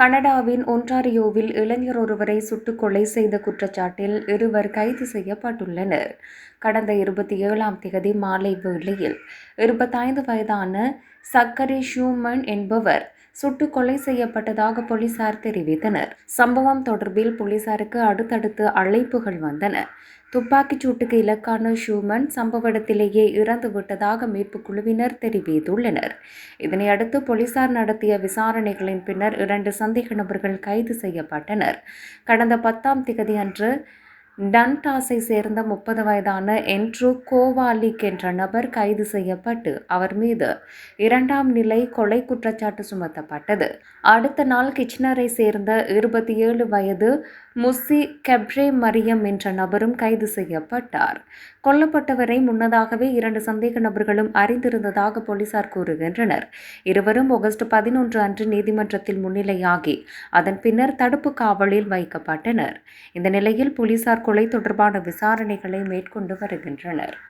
கனடாவின் ஒன்டாரியோவில் இளைஞர் ஒருவரை சுட்டுக் கொலை செய்த குற்றச்சாட்டில் இருவர் கைது செய்யப்பட்டுள்ளனர். கடந்த இருபத்தி ஏழாம் தேதி மாலை வேளையில் இருபத்தைந்து வயதான சக்கரி ஷூமன் என்பவர் சுட்டு கொலை செய்யப்பட்டதாக போலீசார் தெரிவித்தனர். சம்பவம் தொடர்பில் போலீசாருக்கு அடுத்தடுத்து அழைப்புகள் வந்தன. துப்பாக்கிச் சூட்டுக்கு இலக்கான ஷூமன் சம்பவ இடத்திலேயே இறந்து விட்டதாக மீட்புக் குழுவினர் தெரிவித்துள்ளனர். இதனையடுத்து போலீசார் நடத்திய விசாரணைகளின் பின்னர் இரண்டு சந்தேக நபர்கள் கைது செய்யப்பட்டனர். கடந்த பத்தாம் திகதி அன்று டன்டாஸை சேர்ந்த முப்பது வயதான என்ட்ரூ கோவாலிக் என்ற நபர் கைது செய்யப்பட்டு அவர் மீது இரண்டாம் நிலை கொலை குற்றச்சாட்டு சுமத்தப்பட்டது. அடுத்த நாள் கிச்னரை சேர்ந்த இருபத்தி ஏழு வயது முஸ்ஸி கெப்ரே மரியம் என்ற நபரும் கைது செய்யப்பட்டார். கொல்லப்பட்டவரை முன்னதாகவே இரண்டு சந்தேக நபர்களும் அறிந்திருந்ததாக போலீசார் கூறுகின்றனர். இருவரும் ஆகஸ்ட் பதினொன்று அன்று நீதிமன்றத்தில் முன்னிலையாகி அதன் பின்னர் தடுப்பு காவலில் வைக்கப்பட்டனர். இந்த நிலையில் போலீசார் கொலை தொடர்பான விசாரணைகளை மேற்கொண்டு வருகின்றனர்.